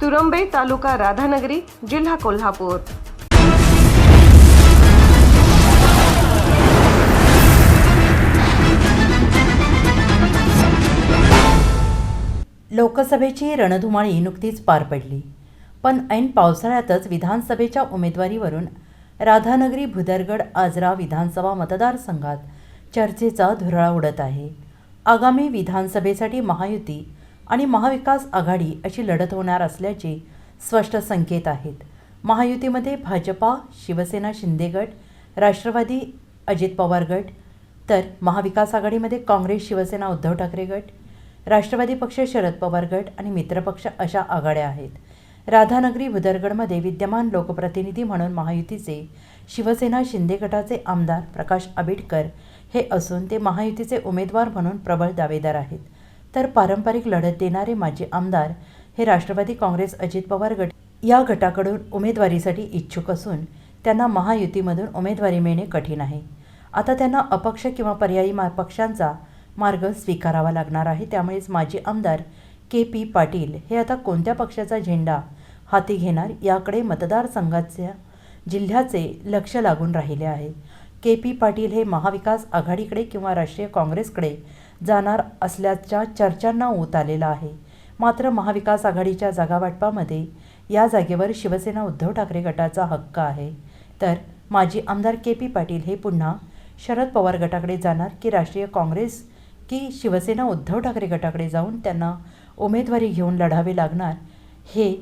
तुरंबे तालुका राधानगरी जिल्हा कोल्हापूर. लोकसभेची रणधुमाळी नुकतीच पार पडली. पण ऐन पावसाळ्यातच विधानसभेच्या उमेदवारीवरून राधानगरी भुदरगड आजरा विधानसभा मतदारसंघात चर्चेचा धुरळा उडत आहे. आगामी विधानसभेसाठी महायुती आणि महाविकास आघाडी अशी लढत होणार असल्याचे स्पष्ट संकेत आहेत. महायुतीमध्ये भाजपा शिवसेना शिंदे गट राष्ट्रवादी अजित पवार गट तर महाविकास आघाडीमध्ये काँग्रेस शिवसेना उद्धव ठाकरे गट राष्ट्रवादी पक्ष शरद पवार गट आणि मित्रपक्ष अशा आघाड्या आहेत. राधानगरी भुदरगडमध्ये विद्यमान लोकप्रतिनिधी म्हणून महायुतीचे शिवसेना शिंदे गटाचे आमदार प्रकाश आंबेडकर हे असून ते महायुतीचे उमेदवार म्हणून प्रबळ दावेदार आहेत. तर पारंपरिक लढत देणारे माजी आमदार हे राष्ट्रवादी काँग्रेस अजित पवार गट या गटाकडून उमेदवारीसाठी इच्छुक असून त्यांना महायुतीमधून उमेदवारी मिळणे कठीण आहे. आता त्यांना अपक्ष किंवा पर्यायी मा पक्षांचा मार्ग स्वीकारावा लागणार आहे. त्यामुळेच माजी आमदार के पी पाटील हे आता कोणत्या पक्षाचा झेंडा हाती घेणार याकडे मतदारसंघाच्या जिल्ह्याचे लक्ष लागून राहिले आहे. के पी पाटील हे महाविकास आघाडीकडे किंवा राष्ट्रीय काँग्रेसकडे जाणार असल्याच्या चर्चांना ओत आलेला आहे. मात्र महाविकास आघाडीच्या जागावाटपामध्ये या जागेवर शिवसेना उद्धव ठाकरे गटाचा हक्क आहे. तर माजी आमदार के पी पाटील हे पुन्हा शरद पवार गटाकडे जाणार की राष्ट्रीय काँग्रेस की शिवसेना उद्धव ठाकरे गटाकडे जाऊन त्यांना उमेदवारी घेऊन लढावे लागणार? हे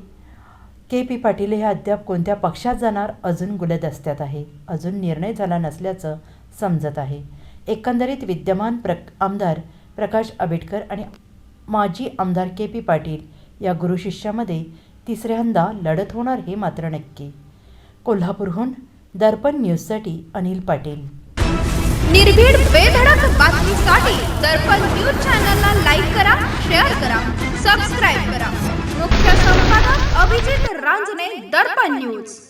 के पी पाटील हे अद्याप कोणत्या पक्षात जाणार? अजून गुलदस्त्यात आहे. अजून निर्णय झाला नसल्याचं समजत आहे. एकंदरीत विद्यमान प्र आमदार प्रकाश आंबेडकर आणि माजी आमदार के पी पाटील या गुरुशिष्यामध्ये तिसऱ्यांदा लढत होणार हे मात्र नक्की. कोल्हापूरहून दर्पण न्यूजसाठी अनिल पाटील. निर्भीड बेधडक बातमीसाठी दर्पण न्यूज चॅनलला लाईक करा शेअर करा सबस्क्राईब करा. मुख्य संपादक अभिजित रांजणे दर्पण न्यूज.